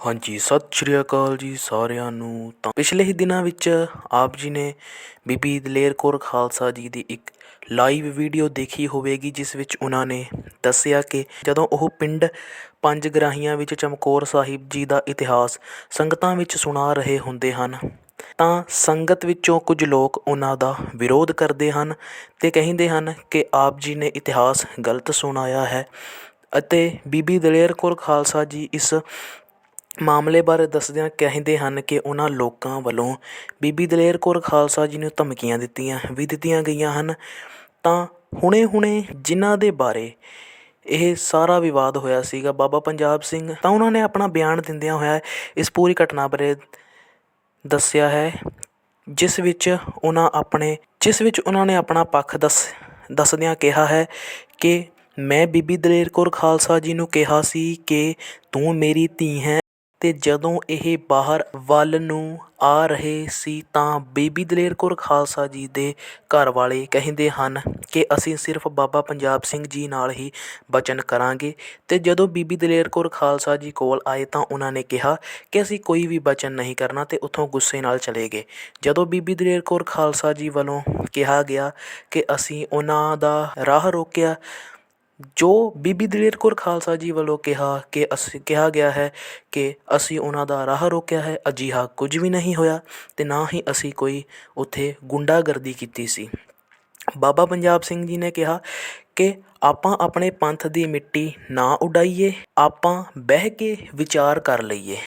ਹਾਂਜੀ, ਸਤਿ ਸ਼੍ਰੀ ਅਕਾਲ ਜੀ ਸਾਰਿਆਂ ਨੂੰ। ਤਾਂ ਪਿਛਲੇ ਹੀ ਦਿਨਾਂ ਵਿੱਚ ਆਪ ਜੀ ਨੇ ਬੀਬੀ ਦਲੇਰ ਕੌਰ ਖਾਲਸਾ ਜੀ ਦੀ ਇੱਕ ਲਾਈਵ ਵੀਡੀਓ ਦੇਖੀ ਹੋਵੇਗੀ, ਜਿਸ ਵਿੱਚ ਉਹਨਾਂ ਨੇ ਦੱਸਿਆ ਕਿ ਜਦੋਂ ਉਹ ਪਿੰਡ ਪੰਜ ਗਰਾਹੀਆਂ ਵਿੱਚ ਚਮਕੌਰ ਸਾਹਿਬ ਜੀ ਦਾ ਇਤਿਹਾਸ ਸੰਗਤਾਂ ਵਿੱਚ ਸੁਣਾ ਰਹੇ ਹੁੰਦੇ ਹਨ, ਤਾਂ ਸੰਗਤ ਵਿੱਚੋਂ ਕੁਝ ਲੋਕ ਉਹਨਾਂ ਦਾ ਵਿਰੋਧ ਕਰਦੇ ਹਨ ਅਤੇ ਕਹਿੰਦੇ ਹਨ ਕਿ ਆਪ ਜੀ ਨੇ ਇਤਿਹਾਸ ਗਲਤ ਸੁਣਾਇਆ ਹੈ ਅਤੇ ਬੀਬੀ ਦਲੇਰ ਕੌਰ ਖਾਲਸਾ ਜੀ ਇਸ ਮਾਮਲੇ ਬਾਰੇ ਦੱਸਦਿਆਂ ਕਹਿੰਦੇ ਹਨ ਕਿ ਉਹਨਾਂ ਲੋਕਾਂ ਵੱਲੋਂ ਬੀਬੀ ਦਲੇਰ ਕੌਰ ਖਾਲਸਾ ਜੀ ਨੂੰ ਧਮਕੀਆਂ ਦਿੱਤੀਆਂ ਵੀ ਦਿੱਤੀਆਂ ਗਈਆਂ ਹਨ। ਤਾਂ ਹੁਣੇ-ਹੁਣੇ ਜਿਨ੍ਹਾਂ ਦੇ ਬਾਰੇ ਇਹ ਸਾਰਾ ਵਿਵਾਦ ਹੋਇਆ ਸੀਗਾ ਬਾਬਾ ਪੰਜਾਬ ਸਿੰਘ, ਤਾਂ ਉਹਨਾਂ ਨੇ ਆਪਣਾ ਬਿਆਨ ਦਿੰਦਿਆਂ ਹੋਇਆ ਇਸ ਪੂਰੀ ਘਟਨਾ ਬਾਰੇ ਦੱਸਿਆ ਹੈ, ਜਿਸ ਵਿੱਚ ਉਹਨਾਂ ਆਪਣੇ, ਜਿਸ ਵਿੱਚ ਉਹਨਾਂ ਨੇ ਆਪਣਾ ਪੱਖ ਦੱਸ, ਦੱਸਦਿਆਂ ਕਿਹਾ ਹੈ ਕਿ ਮੈਂ ਬੀਬੀ ਦਲੇਰ ਕੌਰ ਖਾਲਸਾ ਜੀ ਨੂੰ ਕਿਹਾ ਸੀ ਕਿ ਤੂੰ ਮੇਰੀ ਧੀ ਹੈ। ਅਤੇ ਜਦੋਂ ਇਹ ਬਾਹਰ ਵੱਲ ਨੂੰ ਆ ਰਹੇ ਸੀ ਤਾਂ ਬੀਬੀ ਦਲੇਰ ਕੌਰ ਖਾਲਸਾ ਜੀ ਦੇ ਘਰ ਵਾਲੇ ਕਹਿੰਦੇ ਹਨ ਕਿ ਅਸੀਂ ਸਿਰਫ ਬਾਬਾ ਪੰਜਾਬ ਸਿੰਘ ਜੀ ਨਾਲ ਹੀ ਬਚਨ ਕਰਾਂਗੇ। ਅਤੇ ਜਦੋਂ ਬੀਬੀ ਦਲੇਰ ਕੌਰ ਖਾਲਸਾ ਜੀ ਕੋਲ ਆਏ ਤਾਂ ਉਹਨਾਂ ਨੇ ਕਿਹਾ ਕਿ ਅਸੀਂ ਕੋਈ ਵੀ ਬਚਨ ਨਹੀਂ ਕਰਨਾ ਅਤੇ ਉੱਥੋਂ ਗੁੱਸੇ ਨਾਲ ਚਲੇ ਗਏ। ਜਦੋਂ ਬੀਬੀ ਦਲੇਰ ਕੌਰ ਖਾਲਸਾ ਜੀ ਵੱਲੋਂ ਕਿਹਾ ਗਿਆ ਕਿ ਅਸੀਂ ਉਹਨਾਂ ਦਾ ਰਾਹ ਰੋਕਿਆ ਜੋ ਬੀਬੀ ਦਲੇਰ ਕੌਰ ਖਾਲਸਾ ਜੀ ਵੱਲੋਂ ਕਿਹਾ ਕਿ ਅਸੀਂ, ਕਿਹਾ ਗਿਆ ਹੈ ਕਿ ਅਸੀਂ ਉਹਨਾਂ ਦਾ ਰਾਹ ਰੋਕਿਆ ਹੈ, ਅਜਿਹਾ ਕੁਝ ਵੀ ਨਹੀਂ ਹੋਇਆ ਅਤੇ ਨਾ ਹੀ ਅਸੀਂ ਕੋਈ ਉੱਥੇ ਗੁੰਡਾਗਰਦੀ ਕੀਤੀ ਸੀ। ਬਾਬਾ ਪੰਜਾਬ ਸਿੰਘ ਜੀ ਨੇ ਕਿਹਾ ਕਿ ਆਪਾਂ ਆਪਣੇ ਪੰਥ ਦੀ ਮਿੱਟੀ ਨਾ ਉਡਾਈਏ, ਆਪਾਂ ਬਹਿ ਕੇ ਵਿਚਾਰ ਕਰ ਲਈਏ।